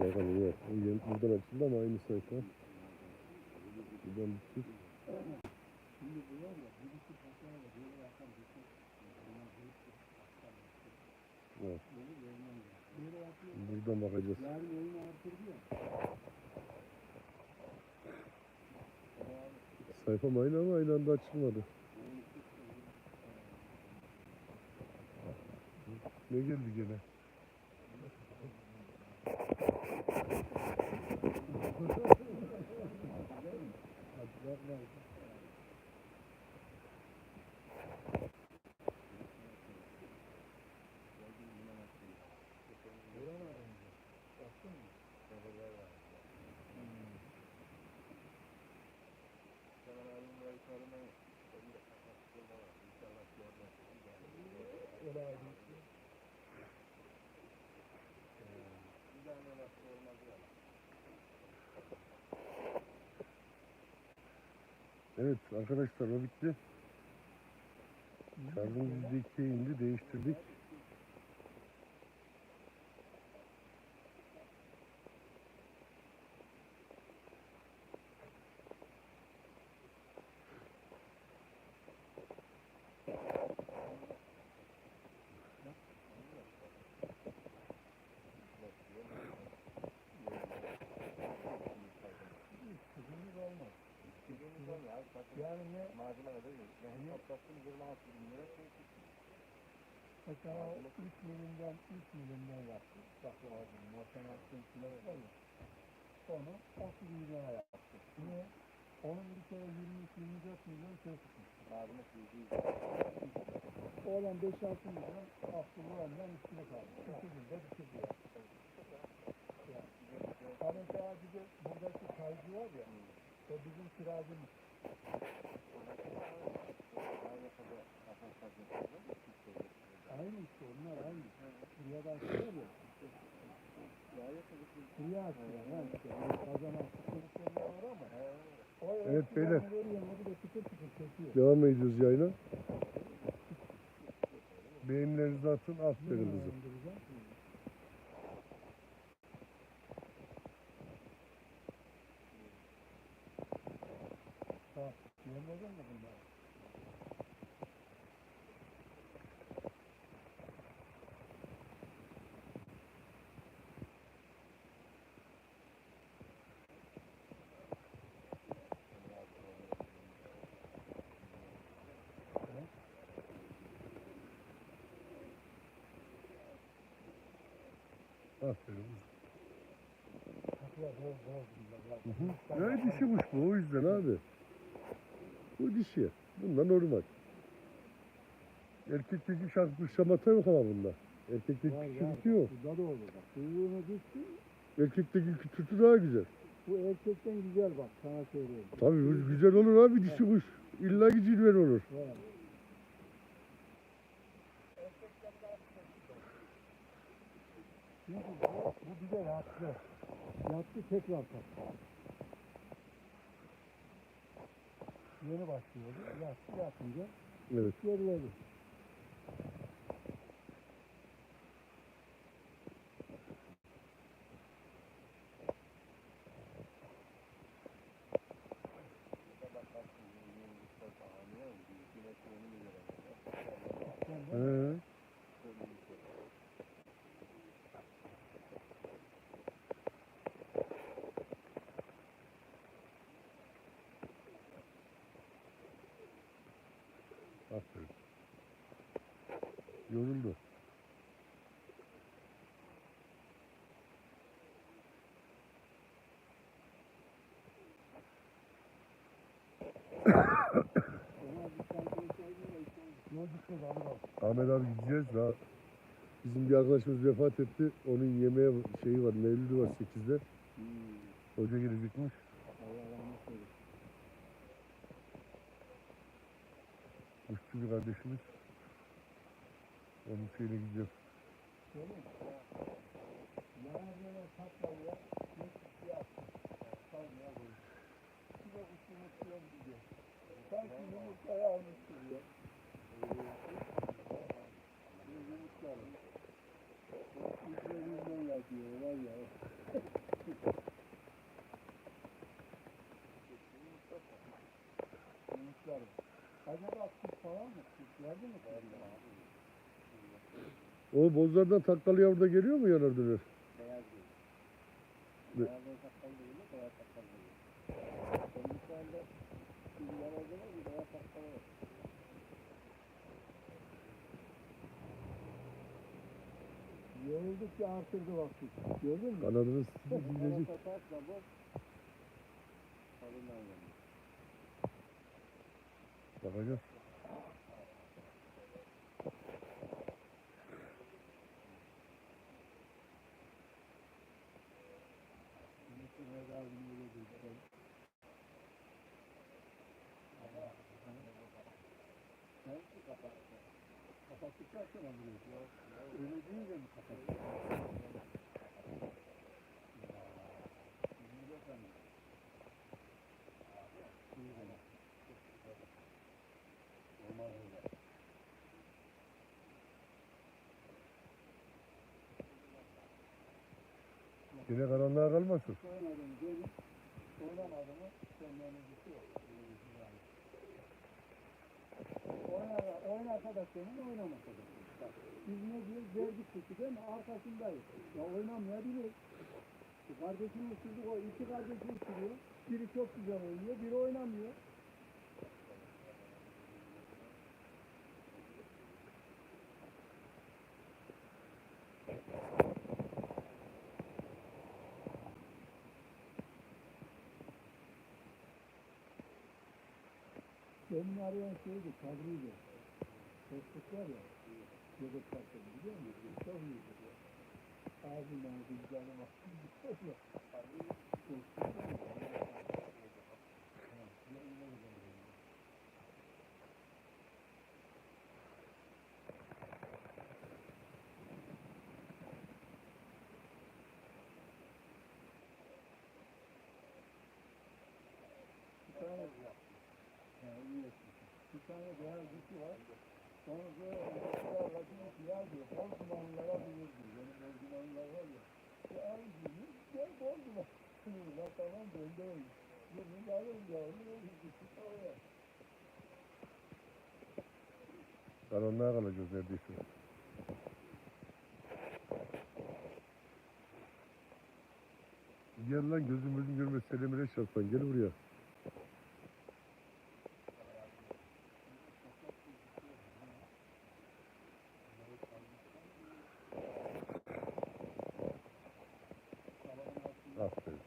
Bakalım yeni- Buradan açıldı ama aynı sayfa. Buradan bir çık. Evet. Buradan bakacağız. Sayfam aynı ama aynı anda açılmadı. Ne geldi gene? Thank you. Evet arkadaşlar o bitti. Şarjımız %2'ye indi. Değiştirdik. Yani ne? Malzeme de Yani toplattım 26 bin lira. Mesela o 3 milimden 3 milimden yaptık. Baklavadım. Ortama attığım kilo var ya. Onu 30 milyona yaptık. Niye? Onun bir kere 23-24 milyon şey tutmuş. Yüzde yüz. Oğlan 5-6 milyon Abdullah'ından üstüne kaldı. İki günde bitirdi. Yani. Ha mesela bir de buradaki kaycı var ya. O bizim kiracımız. Aynı işte onlar aynı. Buraya da açıyorlar ya. Buraya. Ha işte. Kazanan çocuklar var ama. Evet, beyler. Devam ediyoruz yayına. Beğenilerinizi atın. Aferin kızım. Aferin. Hı hı. Ya dişi kuş bu o yüzden abi. Bu dişi. Bunda normal. Erkekteki şarkı şamata yok ama bunda. Erkekteki Var, küçültü yok. Burada da olur bak. Kuyruğunu düştü. Erkekteki küçültü daha güzel. Bu erkekten güzel bak sana söylüyorum. Tabii bu güzel olur abi dişi kuş. İlla ki cilver olur. Çünkü bu, bu bir de yattı. Yattı tekrar taktı. Yeni başlıyordu. Yattı yatınca Evet. geriledi. Sen de He. Aferin. Al. Ahmet abi gideceğiz daha. Bizim bir arkadaşımız vefat etti. Onun yemeğe şeyi var, mevlüdü var 8'de. Hoca eylesin. Kuşçu bir kardeşimiz. Onun şeyine gideceğiz. Öyle mi? Yani böyle tatlıya bir yaptım. Sarmaya koydum. Bir de kuşu unutuyorum diye. Sanki yumurtaya almış gibi ya. Bir yumurtlarım. İzlerinden geldi. diyor var ya. Yumuşlar. Acaba kuş falan mı? Geldi mi? O bozlardan takkalı yavru da geliyor mu yanar döner? Beyaz değil. Ne? Beyaz değil sakal değil mi? Beyaz sakal değil. Onun şu anda bir yanarda var bir beyaz sakal var. Yoruldukça artırdı vakti. Gördün mü? Kanadını bu kalından yanıyor. Bakacağız. Kapattıktan sonra vuruyor. Öyle deyince mi kapattık? Yine karanlığa kalmasın. Oynadım gelin. Oynamadı mı? Senden ötesi yok. Oynarsa, da senin oynamasa da senin. Bak, Biz ne diyoruz? Verdik kuşu değil mi? Arkasındayız. Ya oynamayabilir. Bir Kardeşini uçurduk o. iki kardeşi uçuruyor. Biri çok güzel oynuyor. Biri oynamıyor. Benim arayan şeydi, Kadri'ydi. Facebook var ya, Göbek Parkı'nı biliyor musun? Çok iyiydi ya. Ağzından bir canım aktı. Bir Tane beyaz dişi var. Ortalar lacını siyah diyor. Bol dumanlara bilir diyor. Benim bol dumanlar var ya. Ya al bunu, gel bol duman. La tamam bende öyle. Bunu ya. Dişi oraya. Karanlığa kalacağız neredeyse. Gel lan gözüm gözüm görmez Selim'e çarpan gel buraya. Aferin.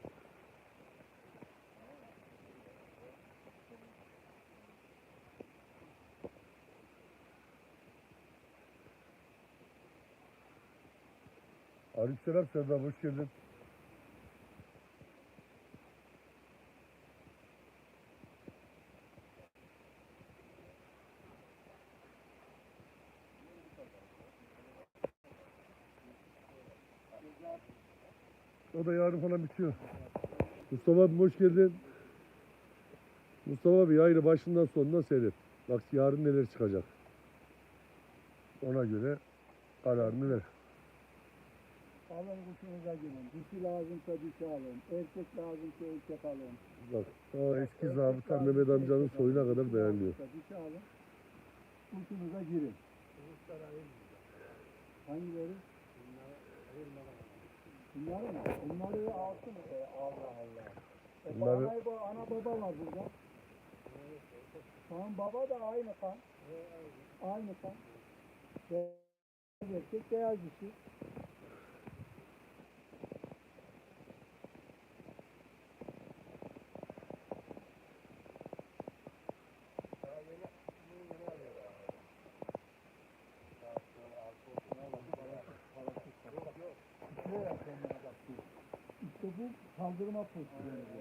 Aleykümselam Serdar hoş geldin. O da yarın falan bitiyor. Mustafa abi hoş geldin. Mustafa abi yayını başından sonuna seyret. Bak yarın neler çıkacak. Ona göre kararını ver. Alın kuşunuza girin. Dişi lazımsa dişi alın. Erkek lazımsa erkek alın. Bak ta eski zabıta Mehmet amcanın soyuna kadar. Lazımsa Dişi alın. Kuşunuza girin. Hangileri? Bunları mı? Bunları alsın. Allah Allah. E, Bunları- bu ana baba var burada. Tamam baba da aynı kan. Aynı kan. Beyaz erkek beyaz dişi. Şuraya yapmaya baktı. İşte bu kaldırma pozisyonu bu.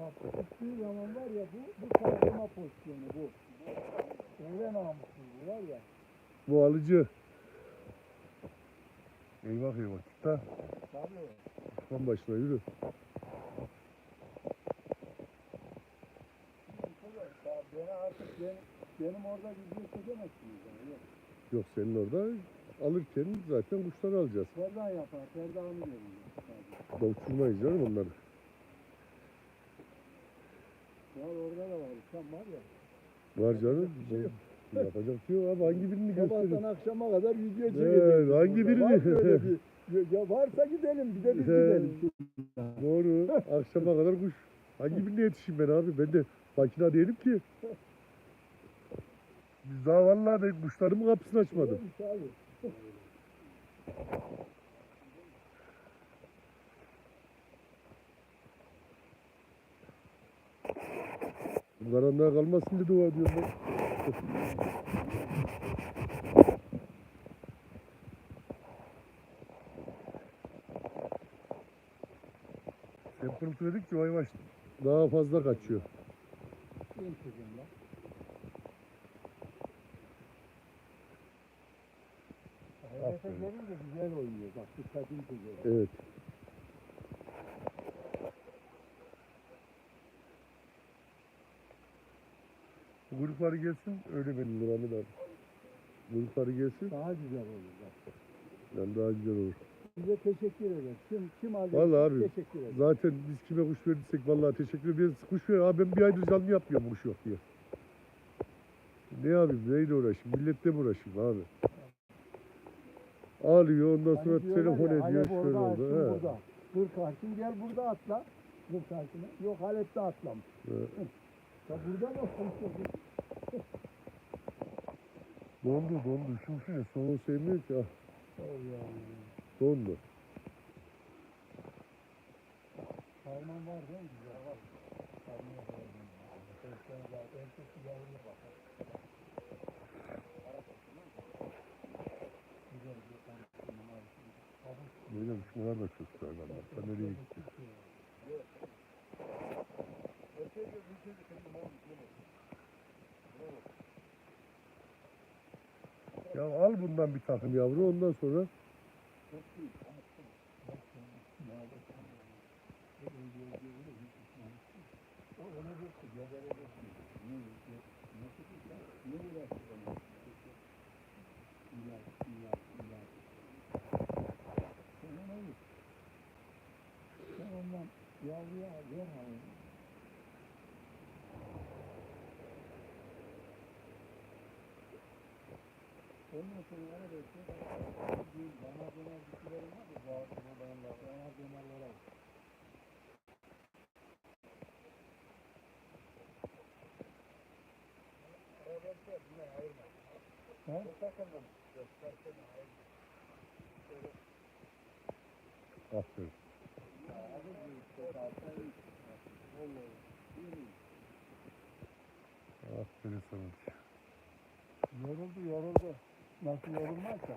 Bak çıktığı zaman var ya bu, bu kaldırma pozisyonu bu. Öyle namussuz bu var ya. Bu alıcı. Eyvah eyvah. Ha. Tabii. Osman başına yürü. Beni artık ben, benim orada video çekemezsiniz. Yani. Yok. Senin orada alırken zaten kuşları alacağız. Ferda yapar. Ferda'nı görüyor. Uçurmayız canım onları. Ya orada da var. Sen var ya. Var canım. Yapacak bir şey yok abi. Hangi birini Sabahtan gösterin? akşama kadar video çekeceğiz. hangi birini? Var bir- Ya varsa gidelim bir de biz gidelim. Doğru. Akşama kadar kuş. Hangi birine yetişeyim ben abi? Ben de makina değilim ki. Biz daha vallahi ben kuşlarımın kapısını açmadım. Neymiş abi? Karanlığa kalmasın diye dua ediyorum ben. Sen pırıltı dedikçe o yavaş daha fazla kaçıyor. Hedefe gelince güzel oynuyor. Bak dikkatini çekiyor. Evet. Grupları gelsin öyle benim Ahmet abi. Grupları gelsin Daha güzel olur. Bak. yani daha güzel olur. Bize teşekkür eder. Kim kim alacak? Vallahi abi, Teşekkür eder. Zaten biz kime kuş verdiysek vallahi teşekkür ederiz. Kuş ver abi ben bir aydır canlı yapmıyorum kuş yok diye. Ne abi neyle uğraşayım? Milletle mi uğraşayım abi? Ağlıyor ondan sonra Hani diyorlar telefon ya, ediyor Halep şöyle orada, oldu. He. burada. Kır karşın gel burada atla. Kır karşına. Yok Halep'te atlamış. He. Ya burada yok. Dondu dondu. Şu soğuğu sevmiyor ki. Ah, Allah. dondu. Harman var değil mi? Güzel var. Harman var. Erken zaten erkek yavruya bakar. Güzel bir var. Böyle kuşmalar da çok güzel. Sen nereye gittin? Ya al bundan bir takım yavru ondan sonra yavruya ver hayır. Ondan sonra ara bekle. Bana döner bitkilerim var ya. Bu bu bayanlar. Bana dönerlere bak. Ha? aferin. Aferin sana. Yoruldu yoruldu. Nasıl yorulmazsa.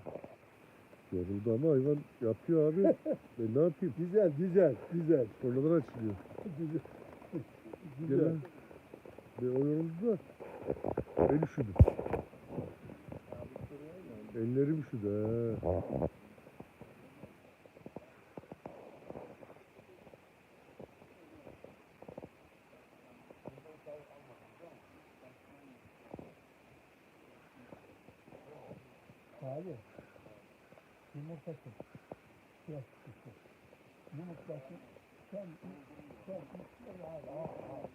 Yoruldu ama hayvan yapıyor abi. ben ne yapayım? Güzel güzel güzel. Sonradan açılıyor. Güzel. Güzel. Ben o yoruldu da ben üşüdüm. Ellerim üşüdü he. Yumurtası. Biraz kısa. Yumurtası. Sen, sen, sen, abi, abi, abi.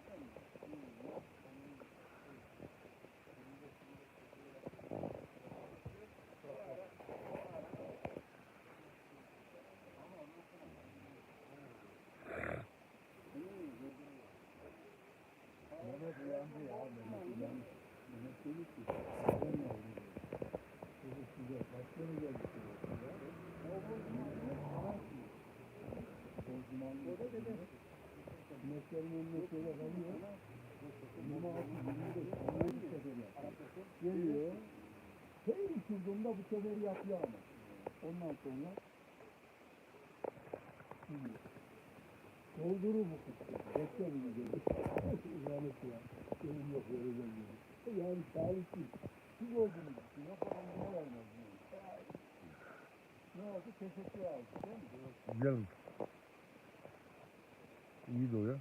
Mehmet uyandı ya. Mehmet uyandı. Mehmet dedi ki, ben ne oldum? Dedi size, başları geldi. Güneşlerin yirmi beş, yirmi yedi sefer yapıyor. Geliyor. Her uçurduğunda bu sefer yapıyor ama. Ondan sonra gidiyor. Doldurur bu kutu. Bekle bunu dedi. İhanet ya. Benim yok vereceğim dedi. Yani talihsiz. Siz oldunuz. Yok ne vermez. Ne oldu? Teşekkür aldı değil mi? Gel. İyi de o ya.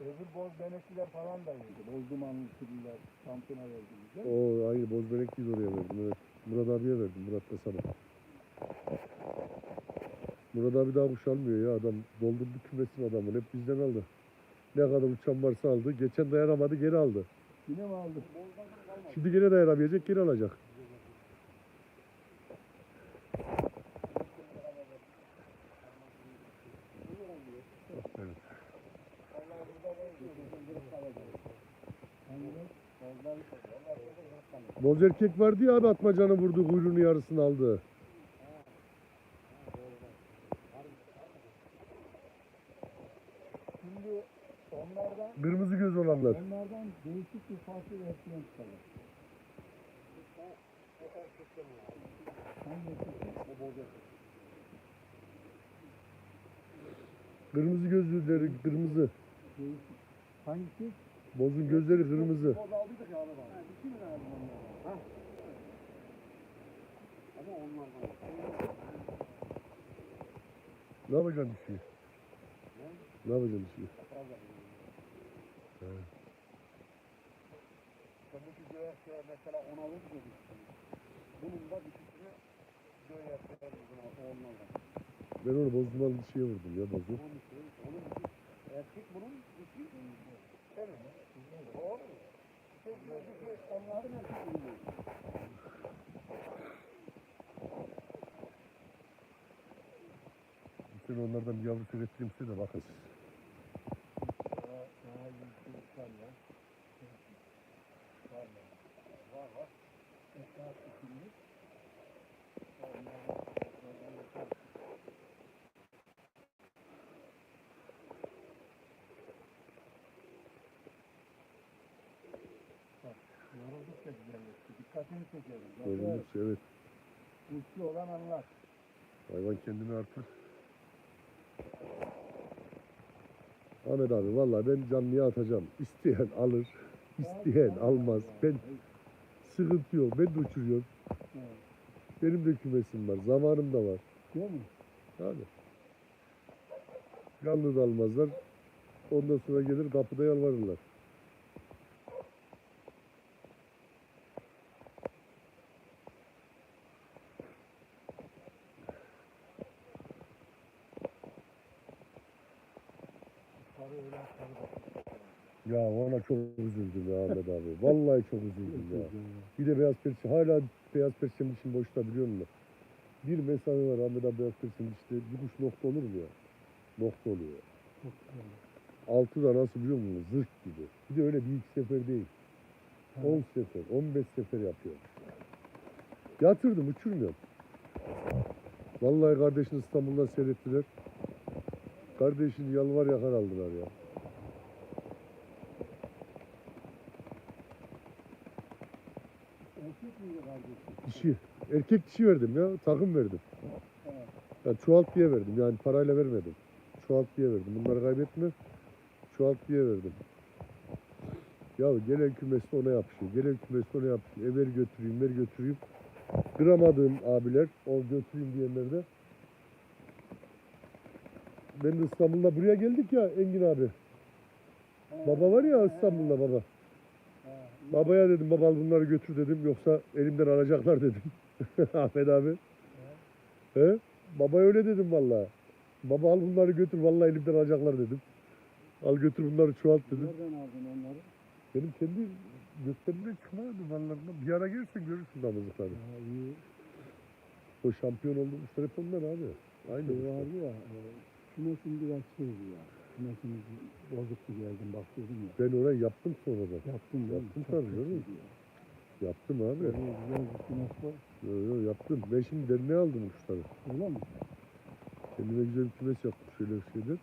Öbür boz benekliler falan da yedi. Boz dumanlı sürüler, şampiyona verdiniz değil mi? O aynı bozbelek değil oraya verdim evet. Murat abiye verdim. Murat da sana. Murat abi daha kuş almıyor ya adam. Doldurdu kümesin adamın. Hep bizden aldı. Ne kadar uçan varsa aldı. Geçen dayanamadı geri aldı. Yine mi aldık? Şimdi gene dayanamayacak geri alacak. Evet. Boz erkek vardı ya abi atmacanı vurdu kuyruğunu yarısını aldı. Şimdi onlardan Kırmızı göz olanlar. onlardan değişik bir farklı versiyon çıkarır. Hangisi? Kırmızı gözlüleri kırmızı. Hangisi? Bozun gözleri kırmızı. Ne yapacaksın dişi? Ne yapacaksın dişi? Tabii ki göğe mesela ona alır dedik. Bunun da dişisini göğe. Ben onu bozdumalı dişiye vurdum ya bozu. Onun erkek bunun dişi Sen onlardan bir yavru seyrettireyim size de bakın var. Var. Var var. Dikkatini çekelim. Bozulmuş evet. Güçlü olan anlar. Hayvan kendini artır. Ahmet abi vallahi ben canlıya atacağım. İsteyen alır, isteyen almaz. Ben sıkıntı yok. Ben de uçuruyorum. Benim de kümesim var. Zamanım da var. Değil mi? Abi. Canlı da almazlar. Ondan sonra gelir kapıda yalvarırlar. Çok üzüldüm ya Ahmet abi. Vallahi çok üzüldüm ya. Bir de beyaz perçem. Hala beyaz perçem için boşta biliyor musun? Bir mesafe var Ahmet abi beyaz perçem işte. Bir kuş nokta olur mu ya? Nokta oluyor. Altı da nasıl biliyor musun? Zırh gibi. Bir de öyle büyük sefer değil. Ha. 10 sefer, 15 sefer yapıyor. Yatırdım, uçurmuyorum. Vallahi kardeşini İstanbul'dan seyrettiler. Kardeşini yalvar yakar aldılar ya. Erkek miydi kardeşim? Dişi. Erkek dişi verdim ya. Takım verdim. Evet. Ya çoğalt diye verdim. Yani parayla vermedim. Çoğalt diye verdim. Bunları kaybetme. Çoğalt diye verdim. Ya gelen kümesi ona yapışıyor. Gelen kümesi ona yapışıyor. E ver götüreyim, ver götüreyim. Kıramadığım abiler, o götüreyim diyenler de. Ben de İstanbul'da buraya geldik ya Engin abi. Baba var ya İstanbul'da baba. Babaya dedim baba al bunları götür dedim yoksa elimden alacaklar dedim. Ahmet abi. He? Baba öyle dedim vallahi. Baba al bunları götür vallahi elimden alacaklar dedim. Al götür bunları çoğalt dedim. Nereden aldın onları? Benim kendi göklerimden çıkmadı vallahi. Bir ara gelirsen görürsün damızlıkları. Ha, iyi. O şampiyon olduğum kuşlar hep onlar abi. Aynı Şey kuşlar. vardı ya, e, kümesin biraz şeydi ya. Kümesin bozuktu geldim bak dedim ya. Ben orayı yaptım sonradan. Yaptım değil mi? Yaptım Çok tabii, kötüydü ya. Yaptım abi. Böyle güzel bir kümes var. Yo, yo, yaptım. Ben şimdi derneğe aldım kuşları. Öyle mi? Kendime güzel bir kümes yaptım şöyle bir şeyler.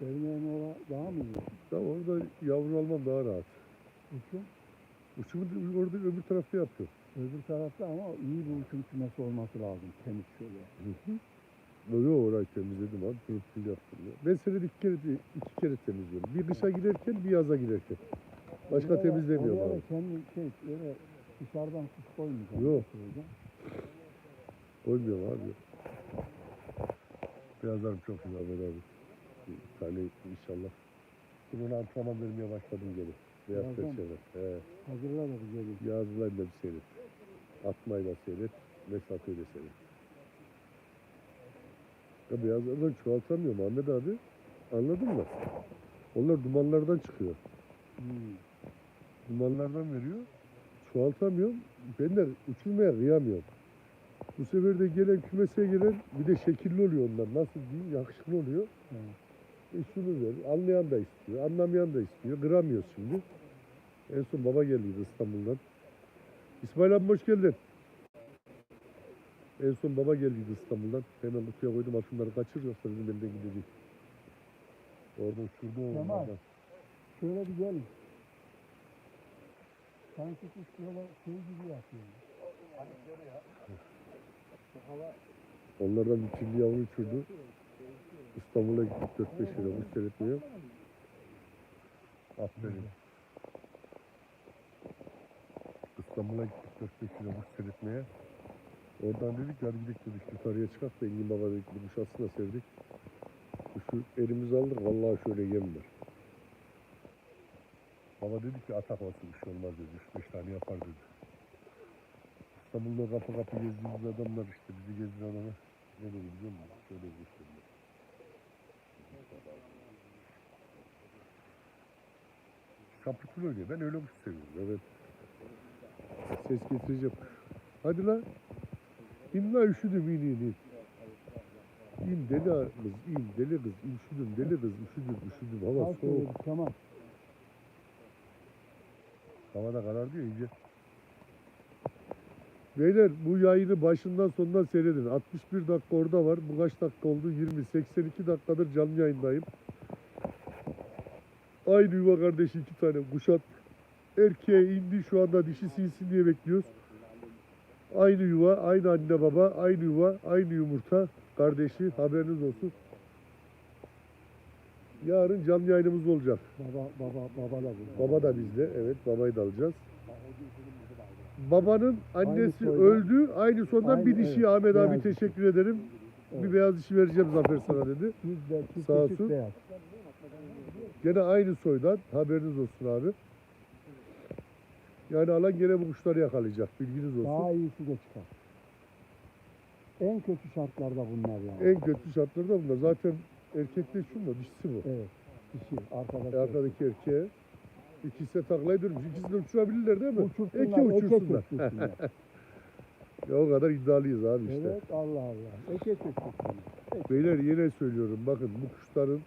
Derneğin ola daha mı iyi? Tamam orada yavru almam daha rahat. Uçum. Uçumu da orada öbür tarafta yapıyor. Öbür tarafta ama iyi bir uçum kümesi olması lazım. Temiz şöyle. Böyle orayı temizledim abi. Pırıl yaptım. Ya. Ben senede iki kere, iki kere temizliyorum. Bir kışa girerken bir yaza girerken. Başka Oraya- temizlemiyorum oraya abi. kendi şey öyle dışarıdan kuş koymayacağım. Yok. Koymuyorum abi. Beyazlarım çok güzel Ahmet abi. Bir tane inşallah. Ona antrenman vermeye başladım geri. Beyaz perşembe. He. Hazırla da bir gelin. Yazılar da bir seyret. Atmayla seyret, mesafeyle seyret. Ya beyazlardan çoğaltamıyorum Ahmet abi. Anladın mı? Onlar dumanlardan çıkıyor. Hmm. Dumanlardan veriyor. Çoğaltamıyorum. Ben de uçurmaya kıyamıyorum. Bu sefer de gelen kümese gelen bir de şekilli oluyor onlar. Nasıl diyeyim? Yakışıklı oluyor. Evet. E şunu ver. Anlayan da istiyor. Anlamayan da istiyor. Kıramıyoruz şimdi. En son baba geldiydi İstanbul'dan. İsmail abi hoş geldin. En son baba geldiydi İstanbul'dan. Hemen kutuya koydum. Al şunları kaçır yoksa bizim elimden gidecek. Orada uçurdu o Kemal. onlardan. Şöyle bir gelin. Sanki kuş böyle şey gibi yapıyor. Onlardan bir çilli yavru uçurdu. İstanbul'a gittik 4-5 lira kuş seyretmeye. Aferin. İstanbul'a gittik 4-5 lira kuş seyretmeye. Oradan dedik hadi gidelim dedik yukarıya çıkak da Engin Baba dedik bir kuş aslında sevdik. Kuşu elimize aldık vallahi şöyle yem var. Baba dedi ki atak olsun bir şey olmaz dedi. 3-5 tane yapar dedi. İstanbul'da kapı kapı gezdiğimiz adamlar işte bizi gezdiren adamlar. Ne dedi biliyor musun? Şöyle göstereyim. Kapıtıl oynuyor. Ben öyle kuş seviyorum. Evet. Ses getireceğim. Hadi lan. İn lan üşüdüm in in in. İn deli kız, in deli kız, üşüdüm deli kız, üşüdüm üşüdüm. Hava soğuk. bir Kemal. Havada karardı ya iyice. Beyler bu yayını başından sonuna seyredin. 61 dakika orada var. Bu kaç dakika oldu? 20. 82 dakikadır canlı yayındayım. Aynı yuva kardeşi iki tane kuşat. Erkeğe indi şu anda dişi sinsin diye bekliyoruz. Aynı yuva, aynı anne baba, aynı yuva, aynı yumurta. Kardeşi haberiniz olsun. Yarın canlı yayınımız olacak. Baba baba baba da burada. Baba da bizde. Evet babayı da alacağız. Babanın annesi soydan. öldü. Aynı sondan Aynı, bir dişi evet. Ahmet abi Beyaz teşekkür ederim. Bir Evet. beyaz dişi vereceğim Zafer sana dedi. Yüzde Sağ olsun. Gene aynı soydan haberiniz olsun abi. Yani alan gene bu kuşları yakalayacak. Bilginiz olsun. Daha iyisi de çıkar. En kötü şartlarda bunlar yani. En kötü şartlarda bunlar. Zaten erkekte şu mu? Dişisi bu. Evet. Dişi arkadaki. Arkadaki erkeğe. İkisi de durmuş. İkisi de uçurabilirler değil mi? Uçursunlar, Eke uçursunlar. uçursunlar. Ya o kadar iddialıyız abi işte. evet Allah Allah. Eke uçursunlar. Beyler yine söylüyorum bakın bu kuşların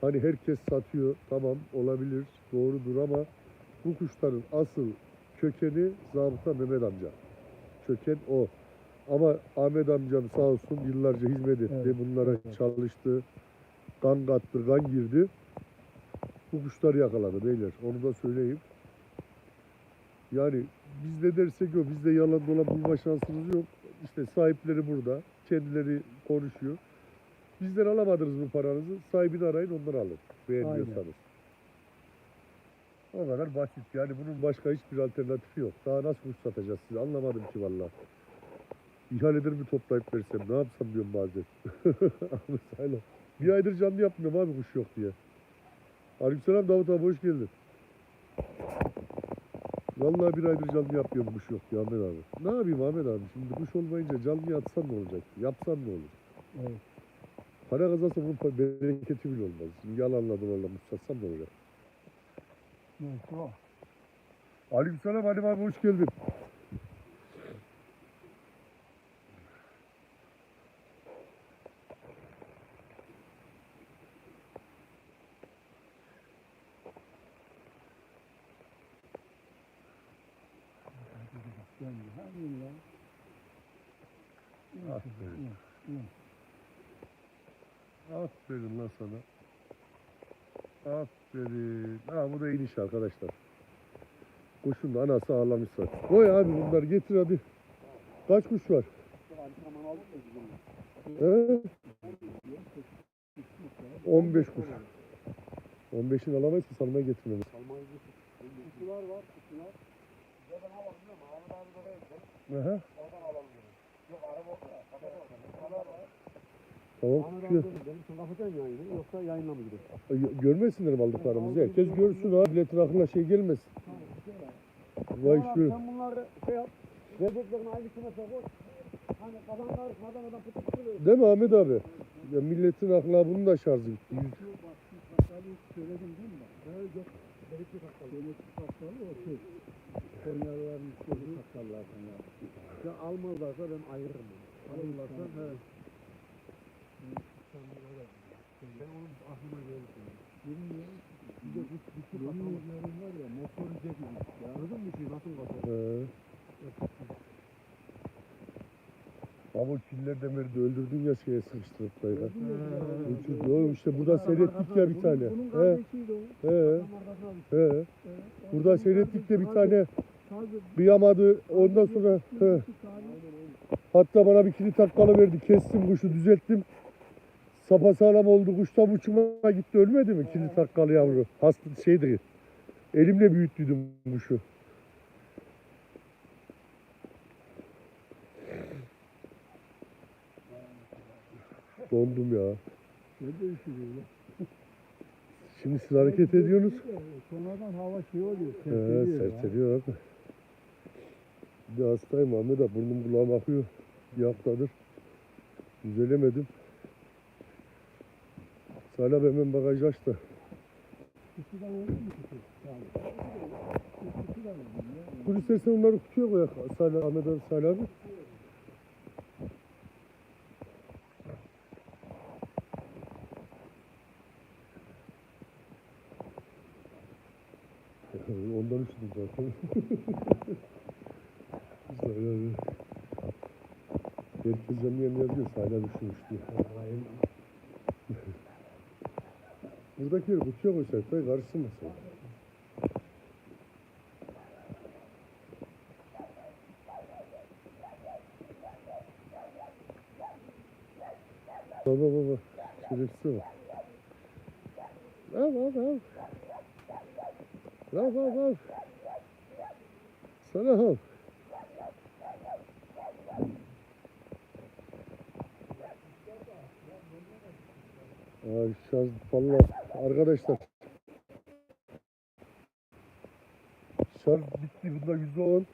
hani herkes satıyor tamam olabilir doğrudur ama bu kuşların asıl kökeni zabıta Mehmet amca. Köken o. Ama Ahmet amcam sağ olsun yıllarca hizmet etti. Evet, Bunlara evet. çalıştı. Kan kattı, kan girdi. Bu kuşları yakaladı beyler. Onu da söyleyeyim. Yani biz ne dersek o. Bizde yalan dolan bulma şansımız yok. İşte sahipleri burada. Kendileri konuşuyor. Bizden alamadınız bu paranızı. Sahibini arayın onları alın. Beğenmiyorsanız. O kadar basit. Yani bunun başka hiçbir alternatifi yok. Daha nasıl kuş satacağız size? Anlamadım ki valla. İhalelerimi toplayıp versem ne yapsam diyorum bazen. Mesela bir aydır canlı yapmıyorum abi kuş yok diye. Aleykümselam Davut abi hoş geldin. Vallahi bir aydır canlı yapmıyorum kuş yok diye Ahmet abi. Ne yapayım Ahmet abi? Şimdi kuş olmayınca canlı yatsan ne olacak? Yapsan ne olur? Evet. Para kazansam bunun bereketi bile olmaz. Şimdi yalanla dolarla kuş satsam ne olacak? O. Aleykümselam Halim abi hoş geldin. Aferin. Aferin lan sana. Aferin. Ha bu da iniş arkadaşlar. Kuşun da anası ağlamış zaten. Koy abi bunlar getir hadi. Kaç kuş var? He? 15 kuş. 15'ini alamayız ki salmaya getirmemiz. Kutular var, kutular. Aha. Tamam. Şu- Benim kapatayım yayını yoksa yayınla mı gidiyor? Ay, Görmesinler aldıklarımızı. Herkes görsün abi. Milletin aklına şey gelmesin. Vay şu. Sen bunları şey yap. Bebeklerin aynısına sokut. Hani kafan karışmadan adam pıtı pıtı böyle. Değil mi Ahmet abi? Ya milletin aklına bunun da şarjı gitti. Yüz- Şu bak şu hastalığı söyledim değil mi? Daha yok. Genetik hastalığı. Genetik hastalığı o şey. Konyalıların istediği hastalılardan ya. Ya almazlarsa ben ayırırım. onu. Alırlarsa he. Ben onun aklıma geldi. Bilmiyorum. Bir de bu küçük hastalıkların var ya motorize gibi. Ya. Gördün mü şey nasıl kapalı? He. Ama o killer demiri de öldürdün ya şeye sıkıştırıp da ya. Uçurdu oğlum işte burada seyrettik ya bir tane. Bunun He kardeşiydi o. he he. Burada seyrettik de bir tane kıyamadı. Ondan sonra he. Hatta bana bir kilit takkalı verdi. Kestim kuşu düzelttim. Sapa sağlam oldu. Kuş tam uçuma gitti. Ölmedi mi kilit takkalı yavru? Hasta şeydi. Elimle büyüttüydüm kuşu. Dondum ya. Ne değişiyor ya? Şimdi siz hareket ediyorsunuz. Sonradan hava şey oluyor. He, ya. serseriyor abi. Bir de hastayım Ahmet abi. Burnum kulağım akıyor. Bir haftadır. Düzelemedim. Salih abi hemen bagajı aç da. Kutudan öyle mi kutu? Yani. Kutudan öyle ya. Dur istersen onları kutuya koyak. Salih, Ahmet abi, Salih abi. Ondan üşüdüm zaten. Salih abi. Herkes canlı yanına yazıyor. Salih abi diye. Buradakileri kutuya koysak da karıştırmasın. Baba baba. Şerefsiz bak. Al al al. Al al al. Sana al. Ay şarj valla arkadaşlar. Şarj bitti bunda yüzde on.